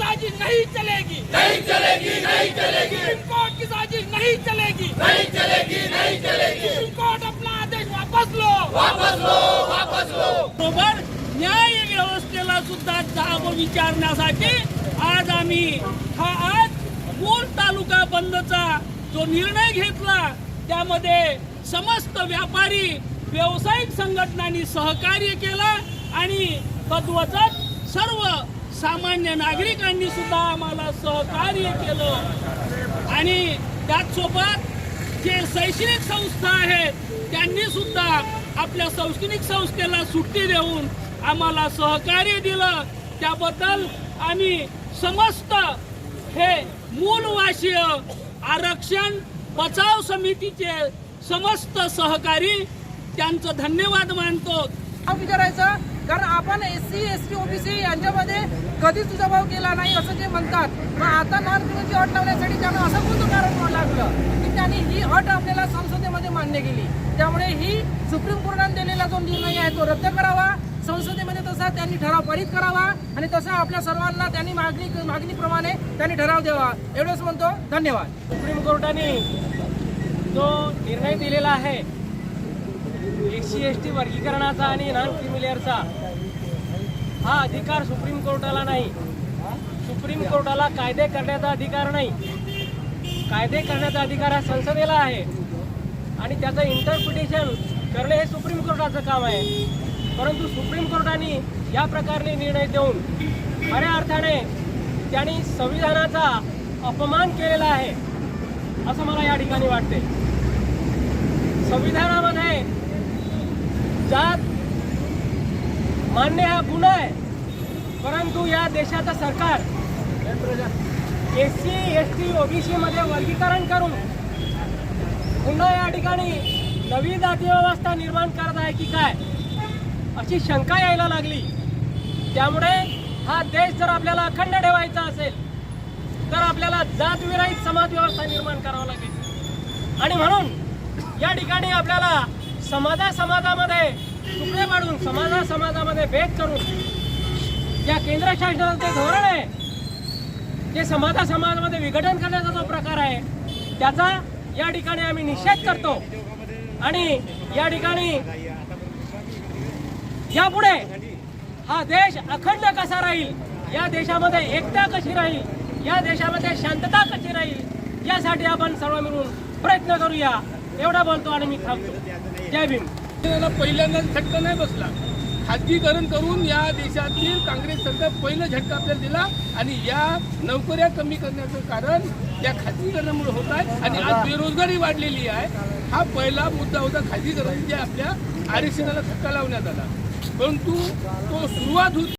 साजिश नहीं चलेगी। नहीं चलेगी नहीं चलेगी। सुप्रीम कोर्ट की साजिश नहीं चलेगी। नहीं चलेगी नहीं चलेगी। सुप्रीम कोर्ट अपना आदेश वापस लो। वापस लो वापस लो। बरोबर? न्याय व्यवस्थेला सुद्धा जाब विचारण्यासाठी आज आम्ही हा आज मूळ तालुका बंदचा जो निर्णय घेतला त्यामध्ये समस्त व्यापारी व्यावसायिक संघटनांनी सहकार्य केलं आणि तद्वतच सर्व सामान्य नागरिकांनी सुद्धा आम्हाला सहकार्य केलं. आणि त्याचसोबत जे शैक्षणिक संस्था आहेत त्यांनी सुद्धा आपल्या शैक्षणिक संस्थेला सुट्टी देऊन आम्हाला सहकार्य दिलं. त्याबद्दल आम्ही समस्त हे मूलवासीय आरक्षण बचाव समितीचे समस्त सहकारी त्यांचं धन्यवाद मानतो. विचारायचा कारण आपण S C S T OBC यांच्यामध्ये कधीच तुझा भाव केला नाही असं जे म्हणतात. मग आता नॉन क्रिमिनलची अट लावण्यासाठी त्यांना असं कोणतं कारण लागलं? की त्यांनी ही अट आपल्याला संसदेमध्ये मान्य केली. त्यामुळे ही सुप्रीम कोर्टाने दिलेला जो निर्णय आहे तो रद्द करावा. संसदेमध्ये तसा त्यांनी ठराव पारित करावा आणि तसा आपल्या सर्वांना त्यांनी मागणी मागणीप्रमाणे त्यांनी ठराव द्यावा. एवढंच म्हणतो. धन्यवाद. सुप्रीम कोर्टाने जो निर्णय दिलेला आहे एससी एस टी वर्गीकरणाचा आणि नॉन क्रिमिलेअरचा हा अधिकार सुप्रीम कोर्टाला नाही. सुप्रीम कोर्टाला कायदे करण्याचा अधिकार नाही. कायदे करण्याचा अधिकार हा संसदेला आहे. आणि त्याचं इंटरप्रिटेशन करणे हे सुप्रीम कोर्टाचं काम आहे. परंतु सुप्रीम कोर्टाने या प्रकारे निर्णय देऊन खऱ्या अर्थाने त्यांनी संविधानाचा अपमान केलेला आहे असं मला या ठिकाणी वाटते संविधानामध्ये जात मान्य हा गुन्हा आहे. परंतु या देशाचं सरकार एस सी एस टी ओबीसीमध्ये वर्गीकरण करून पुन्हा या ठिकाणी नवी जाती व्यवस्था निर्माण करत आहे की काय अशी शंका यायला लागली. त्यामुळे हा देश जर आपल्याला अखंड ठेवायचा असेल तर आपल्याला जातविरहित समाज व्यवस्था निर्माण करावं लागेल. आणि म्हणून या ठिकाणी आपल्याला समाजा समाजामध्ये तुकडे पाडून समाजा समाजामध्ये भेद करून या केंद्र शासनाचं धोरण आहे जे समाजा समाजामध्ये विघटन करण्याचा जो प्रकार आहे त्याचा या ठिकाणी आम्ही निषेध करतो. आणि या ठिकाणी यापुढे हा देश अखंड कसा राहील या देशामध्ये एकता कशी राहील या देशामध्ये शांतता कशी राहील यासाठी आपण सर्व मिळून प्रयत्न करूया. एवढा बोलतो आणि मी थांबतो. जय भीम. त्याला पहिल्यांदा झटका नाही बसला. खाजगीकरण करून या देशातील काँग्रेस सरकार पहिलं झटका आपल्याला दिला आणि या नोकऱ्या कमी करण्याचं कारण या खाजगीकरणामुळे होत आहे आणि आज बेरोजगारी वाढलेली आहे. हा पहिला मुद्दा होता खाजगीकरण जे आपल्या आरक्षणाला धक्का लावण्यात आला. परंतु तो सुरुवात होती.